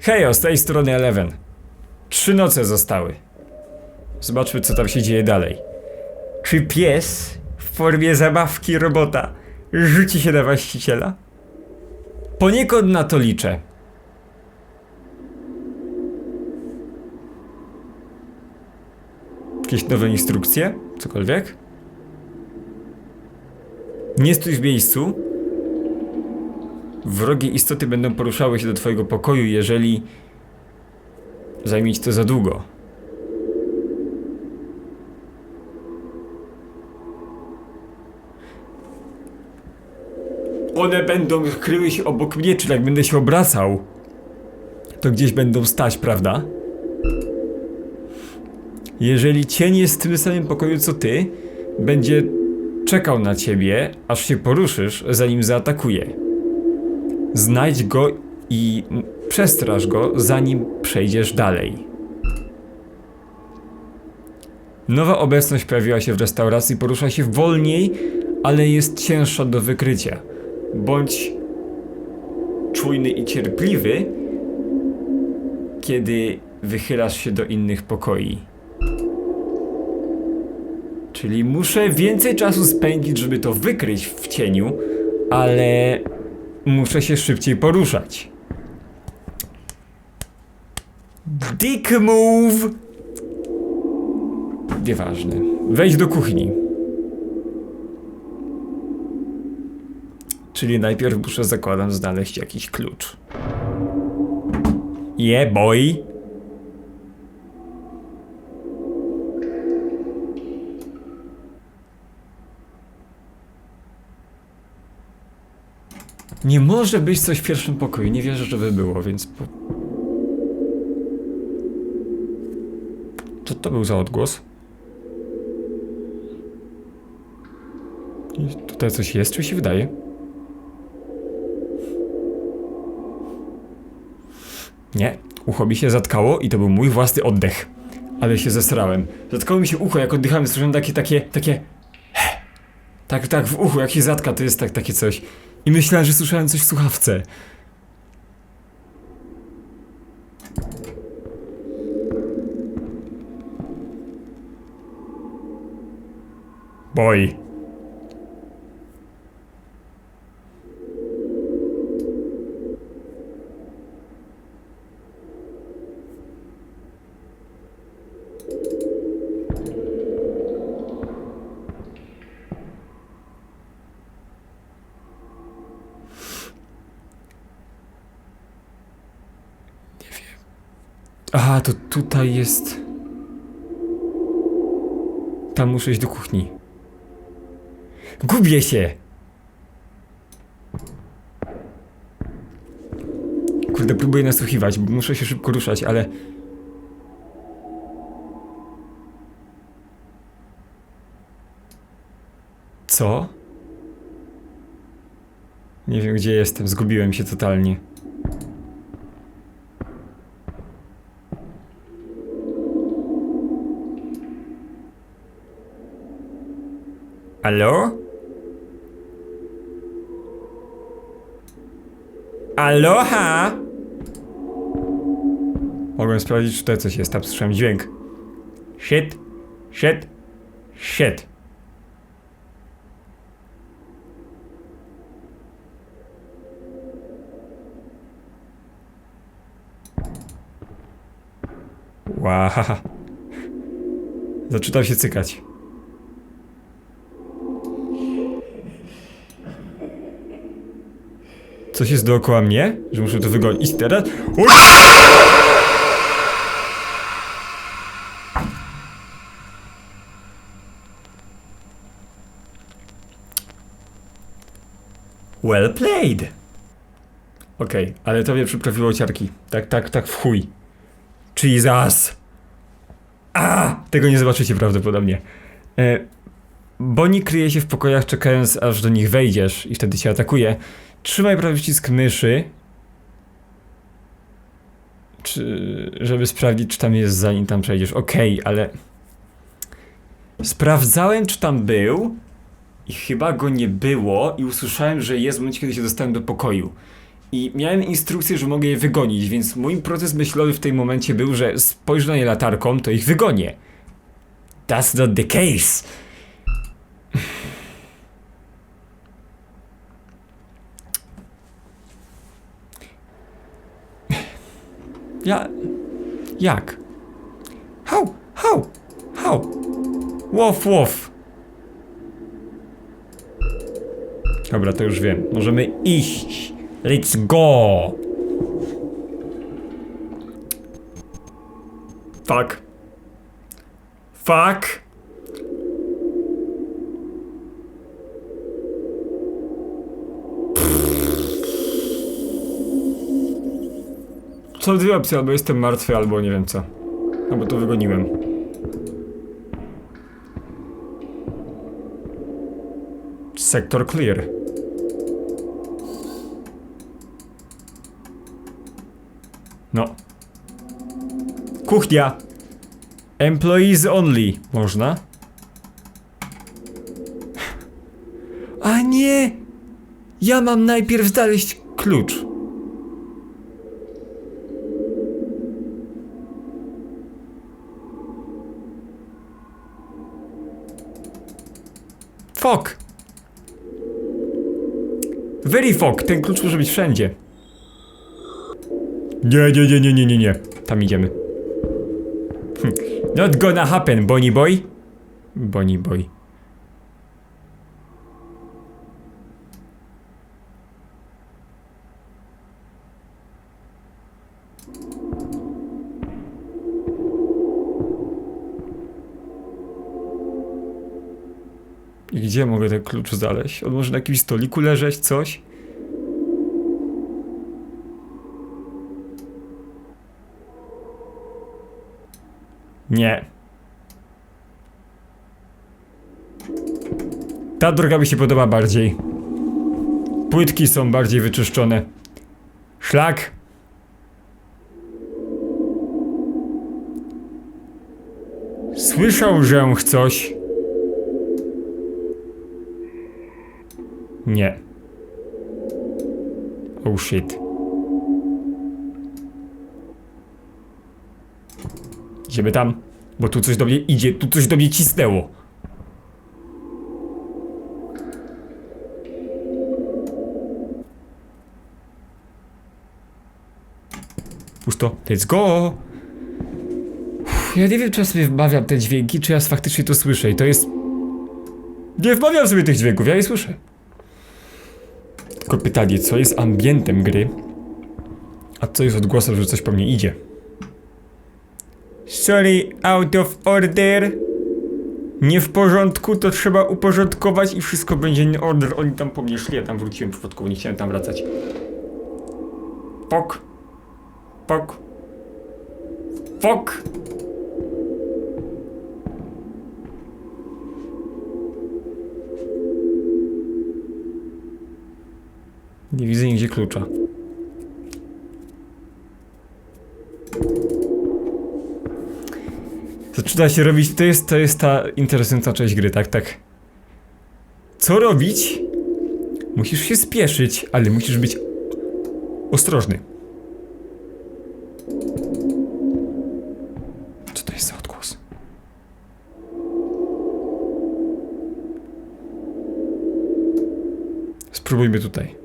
Hejo, z tej strony Eleven. Trzy noce zostały. Zobaczmy, co tam się dzieje dalej. Czy pies w formie zabawki robota rzuci się na właściciela? Poniekąd na to liczę. Jakieś nowe instrukcje? Cokolwiek? Nie stój w miejscu. Wrogie istoty będą poruszały się do twojego pokoju, jeżeli zajmie ci to za długo. One będą kryły się obok mnie, czyli jak będę się obracał, to gdzieś będą stać, prawda? Jeżeli cień jest w tym samym pokoju co ty, będzie czekał na ciebie, aż się poruszysz, zanim zaatakuje. Znajdź go i przestraż go, zanim przejdziesz dalej. Nowa obecność pojawiła się w restauracji, porusza się wolniej, ale jest cięższa do wykrycia. Bądź czujny i cierpliwy, kiedy wychylasz się do innych pokoi. Czyli muszę więcej czasu spędzić, żeby to wykryć w cieniu, ale muszę się szybciej poruszać. Dick move! Nieważne. Wejdź do kuchni. Czyli najpierw muszę zakładam znaleźć jakiś klucz. Yeah, boy! Nie może być coś w pierwszym pokoju. Nie wierzę, żeby było, więc. Po... Co to był za odgłos? I tutaj coś jest, czy się wydaje? Nie, ucho mi się zatkało i to był mój własny oddech. Ale się zesrałem. Zatkało mi się ucho, jak oddychałem, słyszałem takie, takie, takie... Tak, tak, w uchu, jak się zatka, to jest tak, takie coś. I myślałem, że słyszałem coś w słuchawce. Boj. To tutaj jest. Tam muszę iść do kuchni. Gubię się! Kurde, próbuję nasłuchiwać, bo muszę się szybko ruszać, ale. Co? Nie wiem, gdzie jestem, zgubiłem się totalnie. Alo? Aloha? Mogłem sprawdzić, czy tutaj coś jest. Tam słyszałem dźwięk. Shit, shit, shit. Wow. Zaczytam się cykać. Coś jest dookoła mnie? Że muszę to wygonić teraz? O! Well played! Okej, ale to przyprawiło ciarki. Tak, tak, tak w chuj. Jesus! A! Tego nie zobaczycie prawdopodobnie. E, Bonnie kryje się w pokojach czekając aż do nich wejdziesz i wtedy cię atakuje. Trzymaj prawy przycisk myszy. Czy, żeby sprawdzić, czy tam jest zanim tam przejdziesz. Okej, ale. Sprawdzałem, czy tam był. I chyba go nie było. I usłyszałem, że jest w momencie, kiedy się dostałem do pokoju. I miałem instrukcję, że mogę je wygonić, więc mój proces myślowy w tym momencie był, że spojrzę na nie latarką, to ich wygonię. That's not the case. Ja... Jak? How? How? How? Łof, łof. Dobra, to już wiem. Możemy iść. Let's go! Fuck. Fuck. Są dwie opcje, albo jestem martwy, albo nie wiem co. Albo to wygoniłem. Sektor clear. No. Kuchnia. Employees only. Można? A nie! Ja mam najpierw znaleźć klucz. Fok! Very fok, ten klucz może być wszędzie. Nie, nie, nie, nie, nie, nie, nie. Tam idziemy. Hm. Not gonna happen, Bonnie boy. Bonnie boy. Gdzie mogę ten klucz znaleźć? On może na jakimś stoliku leżeć, coś? Nie. Ta droga mi się podoba bardziej. Płytki są bardziej wyczyszczone. Szlak. Słyszał, że coś. Nie. Oh shit. Idziemy tam, bo tu coś do mnie idzie, tu coś do mnie cisnęło. Pusto, let's go! Ja nie wiem, czy ja sobie wmawiam te dźwięki, czy ja faktycznie to słyszę i to jest... Nie wmawiam sobie tych dźwięków, ja je słyszę. Tylko pytanie, co jest ambientem gry, a co jest odgłosem, że coś po mnie idzie. Sorry, out of order. Nie w porządku, to trzeba uporządkować i wszystko będzie in order. Oni tam po mnie szli, ja tam wróciłem przypadkowo, nie chciałem tam wracać. Pok. Pok. Pok. Nie widzę nigdzie klucza. Zaczyna się robić, to jest, to jest ta interesująca część gry, tak, tak. Co robić? Musisz się spieszyć, ale musisz być ostrożny. Co to jest za odgłos? Spróbujmy tutaj.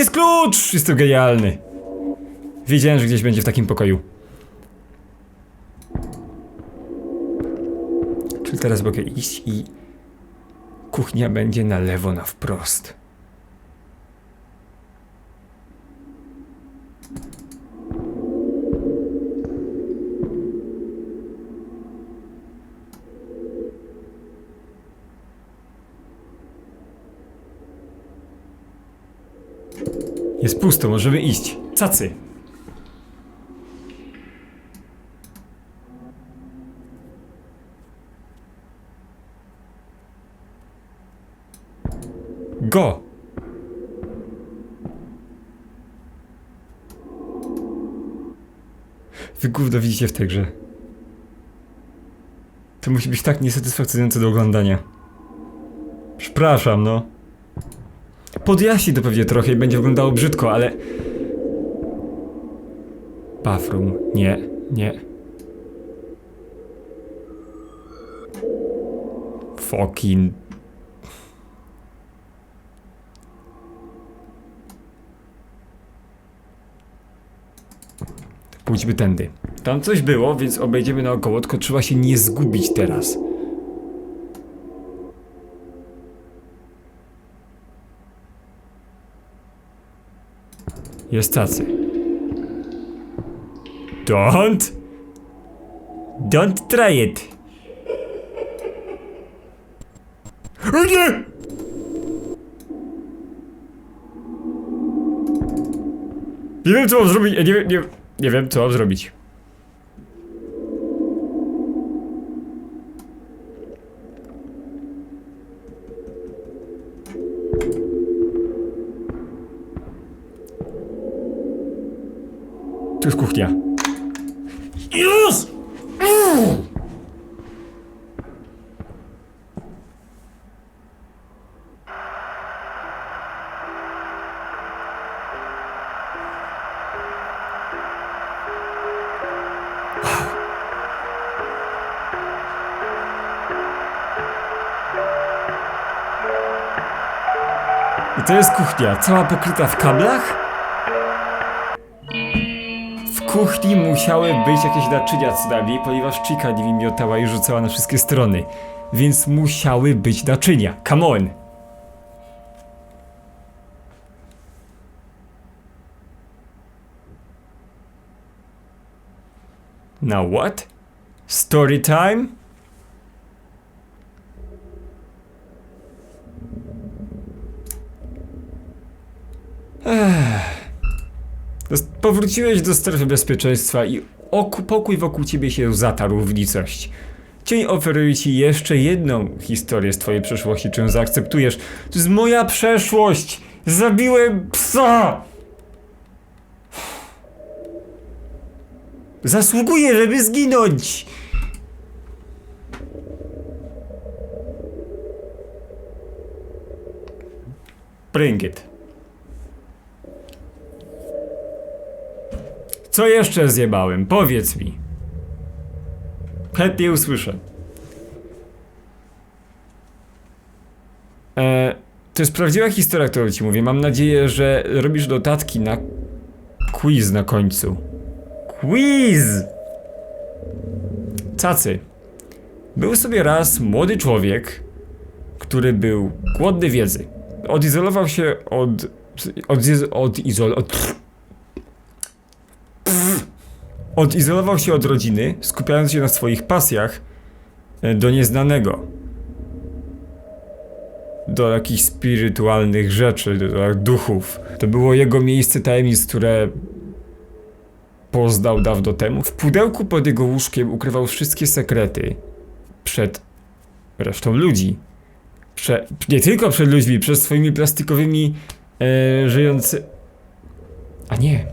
Jest klucz! Jestem genialny. Wiedziałem, że gdzieś będzie w takim pokoju. Czyli teraz mogę iść i... Kuchnia będzie na lewo, na wprost. Jest pusto, możemy iść. Cacy. Go! Wy gówno widzicie w tej grze. To musi być tak niesatysfakcjonujące do oglądania. Przepraszam, no. Podjaśni to pewnie trochę i będzie wyglądało brzydko, ale... Bathroom. Nie, nie. Fucking... Pójdźmy tędy. Tam coś było, więc obejdziemy naokoło, tylko trzeba się nie zgubić teraz. Jest tacy. Don't! Don't try it! O nie! Nie wiem co mam zrobić, nie nie, nie wiem co mam zrobić. To jest kuchnia, cała pokryta w kablach? W kuchni musiały być jakieś naczynia co najmniej, ponieważ Chica nimi miotała i rzucała na wszystkie strony. Więc musiały być naczynia. Come on! Now what? Story time? Zas- Powróciłeś do strefy bezpieczeństwa i pokój wokół ciebie się zatarł w nicość. Cień oferuje ci jeszcze jedną historię z twojej przeszłości, czy ją zaakceptujesz. To jest moja przeszłość! Zabiłem psa! Zasługuję, żeby zginąć! Bring it. Co jeszcze zjebałem? Powiedz mi. Chętnie usłyszę. E, to jest prawdziwa historia, którą ci mówię. Mam nadzieję, że robisz notatki na quiz na końcu. Quiz! Cacy. Był sobie raz młody człowiek, który był głodny wiedzy. Odizolował się od... Od... od, izol, od Odizolował się od rodziny, skupiając się na swoich pasjach e, do nieznanego. Do jakichś spirytualnych rzeczy, do duchów. To było jego miejsce tajemnic, które poznał dawno temu. W pudełku pod jego łóżkiem ukrywał wszystkie sekrety przed resztą ludzi. Prze nie tylko przed ludźmi, przed swoimi plastikowymi e, żyjący... A nie,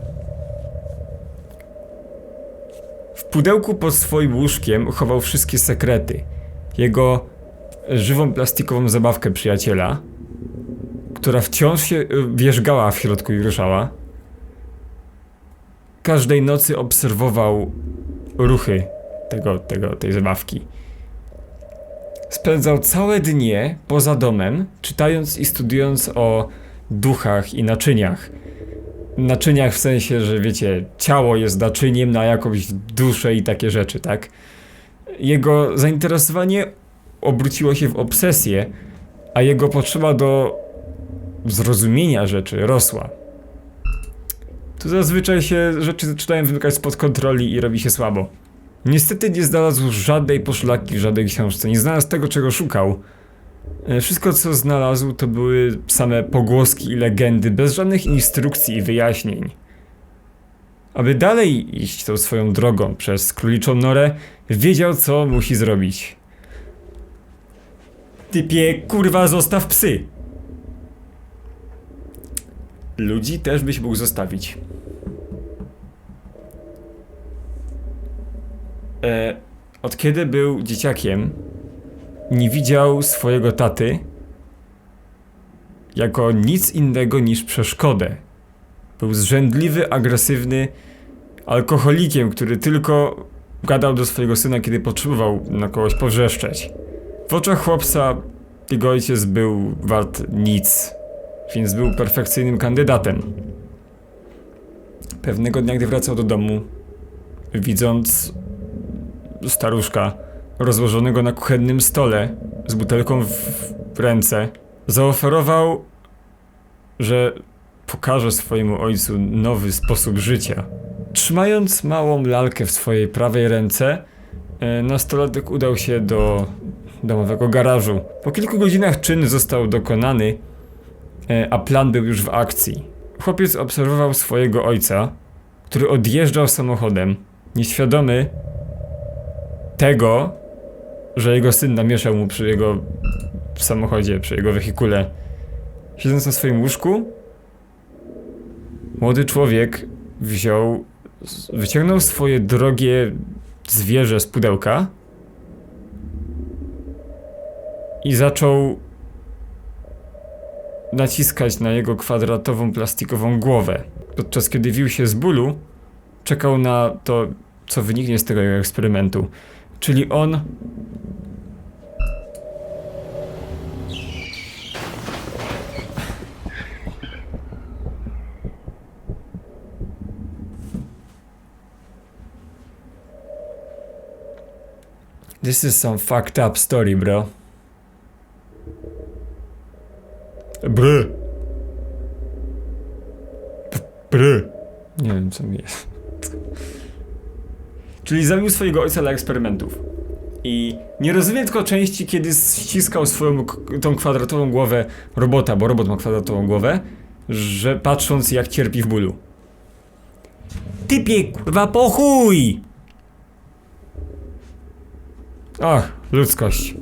W pudełku pod swoim łóżkiem chował wszystkie sekrety. Jego żywą plastikową zabawkę przyjaciela, która wciąż się y, wierzgała w środku i ruszała. Każdej nocy obserwował ruchy tego, tego, tej zabawki. Spędzał całe dnie poza domem, czytając i studiując o duchach i naczyniach naczyniach w sensie, że wiecie, ciało jest naczyniem na jakąś duszę i takie rzeczy, tak? Jego zainteresowanie obróciło się w obsesję, a jego potrzeba do zrozumienia rzeczy rosła. Tu zazwyczaj się rzeczy zaczynają wymykać spod kontroli i robi się słabo. Niestety nie znalazł żadnej poszlaki w żadnej książce, nie znalazł tego, czego szukał. E, Wszystko, co znalazł, to były same pogłoski i legendy, bez żadnych instrukcji i wyjaśnień. Aby dalej iść tą swoją drogą przez króliczą norę, wiedział, co musi zrobić. Typie, kurwa, zostaw psy! Ludzi też byś mógł zostawić. e, od kiedy był dzieciakiem, nie widział swojego taty jako nic innego niż przeszkodę. Był zrzędliwy, agresywny alkoholikiem, który tylko gadał do swojego syna, kiedy potrzebował na kogoś powrzeszczeć. W oczach chłopca jego ojciec był wart nic, więc był perfekcyjnym kandydatem. Pewnego dnia, gdy wracał do domu, widząc staruszka rozłożonego na kuchennym stole z butelką w, ręce, zaoferował, że pokaże swojemu ojcu nowy sposób życia. Trzymając małą lalkę w swojej prawej ręce, e, nastolatek udał się do domowego garażu. Po kilku godzinach czyn został dokonany, e, a plan był już w akcji. Chłopiec obserwował swojego ojca, który odjeżdżał samochodem, nieświadomy tego, że jego syn namieszał mu przy jego samochodzie, przy jego wehikule. Siedząc na swoim łóżku, młody człowiek wziął, wyciągnął swoje drogie zwierzę z pudełka i zaczął naciskać na jego kwadratową plastikową głowę. Podczas kiedy wił się z bólu, czekał na to, co wyniknie z tego jego eksperymentu. Czyli on This is some fucked up story, bro. Bry. Bry. Nie wiem, co mi jest. Czyli zabił swojego ojca dla eksperymentów. I nie rozumiem tylko części, kiedy ściskał swoją tą kwadratową głowę robota, bo robot ma kwadratową głowę, że patrząc jak cierpi w bólu. Typie, kurwa, pochuj! Ach, ludzkość.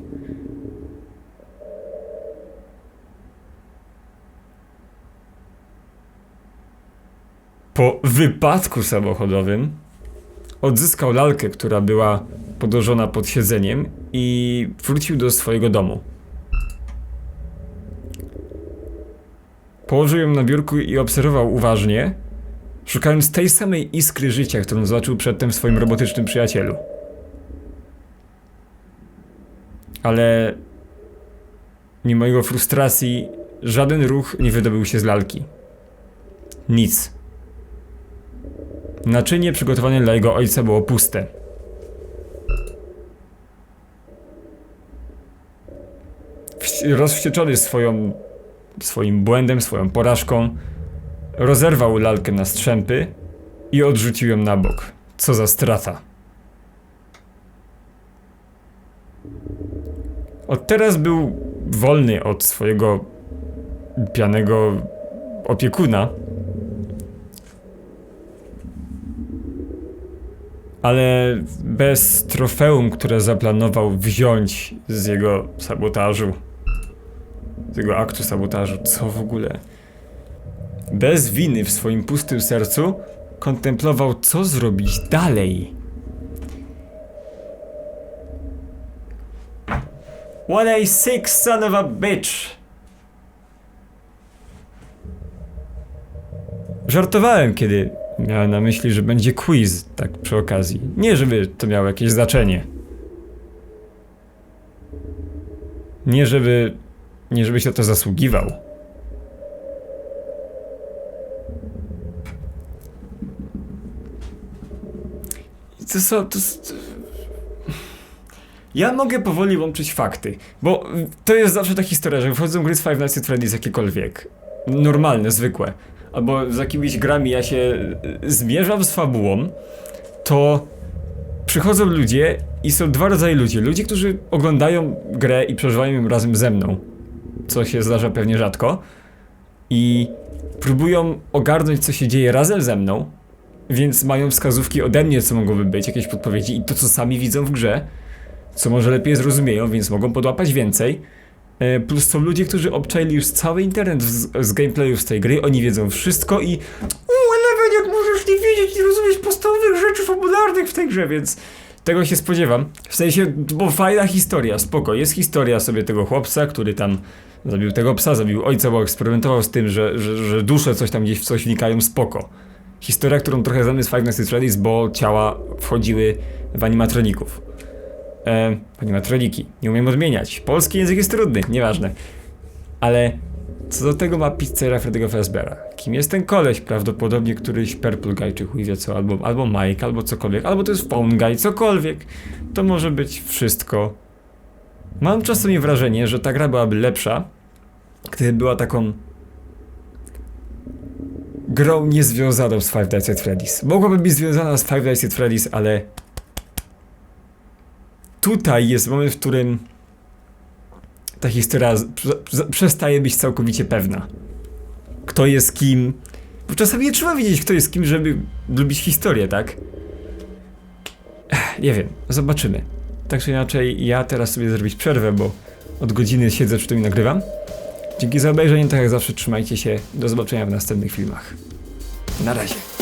Po wypadku samochodowym odzyskał lalkę, która była podłożona pod siedzeniem i wrócił do swojego domu. Położył ją na biurku i obserwował uważnie, szukając tej samej iskry życia, którą zobaczył przedtem w swoim robotycznym przyjacielu. Ale mimo jego frustracji, żaden ruch nie wydobył się z lalki. Nic. Naczynie przygotowane dla jego ojca było puste. Wści- Rozwścieczony swoją, swoim błędem, swoją porażką, rozerwał lalkę na strzępy i odrzucił ją na bok. Co za strata. Od teraz był wolny od swojego pianego opiekuna. Ale bez trofeum, które zaplanował wziąć z jego sabotażu. Z jego aktu sabotażu. Co w ogóle? Bez winy w swoim pustym sercu kontemplował, co zrobić dalej. What a sick son of a bitch! Żartowałem, kiedy miałem na myśli, że będzie quiz, tak przy okazji. Nie, żeby to miało jakieś znaczenie. Nie, żeby. Nie, żebyś o to zasługiwał. I To. To, ja mogę powoli łączyć fakty, bo to jest zawsze ta historia, że wchodzą gry z Five Nights at Freddy's jakiekolwiek. Normalne, zwykłe. Albo z jakimiś grami ja się y, zmierzam z fabułą, to przychodzą ludzie i są dwa rodzaje ludzi. Ludzie, którzy oglądają grę i przeżywają ją razem ze mną, co się zdarza pewnie rzadko, i próbują ogarnąć, co się dzieje razem ze mną, więc mają wskazówki ode mnie, co mogłoby być, jakieś podpowiedzi i to, co sami widzą w grze, co może lepiej zrozumieją, więc mogą podłapać więcej. E, Plus są ludzie, którzy obczajli już cały internet z, z gameplayów z tej gry, oni wiedzą wszystko i u, Eleven, jak możesz nie wiedzieć, nie rozumieć podstawowych rzeczy fabularnych w tej grze, więc Tego się spodziewam. W sensie, bo fajna historia, spoko. Jest historia sobie tego chłopca, który tam zabił tego psa, zabił ojca, bo eksperymentował z tym, że, że, że dusze coś tam gdzieś w coś wnikają, spoko. Historia, którą trochę znamy z Five Nights at Freddy's, bo ciała wchodziły w animatroników. E, animatroniki. Nie umiem odmieniać. Polski język jest trudny, nieważne. Ale co do tego ma pizzera Freddy'ego Fazbeara. Kim jest ten koleś? Prawdopodobnie któryś Purple Guy, czy chuj wie co, albo, albo Mike, albo cokolwiek, albo to jest Phone Guy, cokolwiek. To może być wszystko. Mam czasami wrażenie, że ta gra byłaby lepsza, gdyby była taką grą niezwiązaną z Five Nights at Freddy's. Mogłaby być związana z Five Nights at Freddy's, ale tutaj jest moment, w którym ta historia przestaje być całkowicie pewna. Kto jest kim. Bo czasami nie trzeba wiedzieć, kto jest kim, żeby lubić historię, tak? Nie wiem, zobaczymy. Tak czy inaczej, ja teraz sobie zrobić przerwę, bo od godziny siedzę przy tym i nagrywam. Dzięki za obejrzenie, tak jak zawsze trzymajcie się. Do zobaczenia w następnych filmach. Na razie.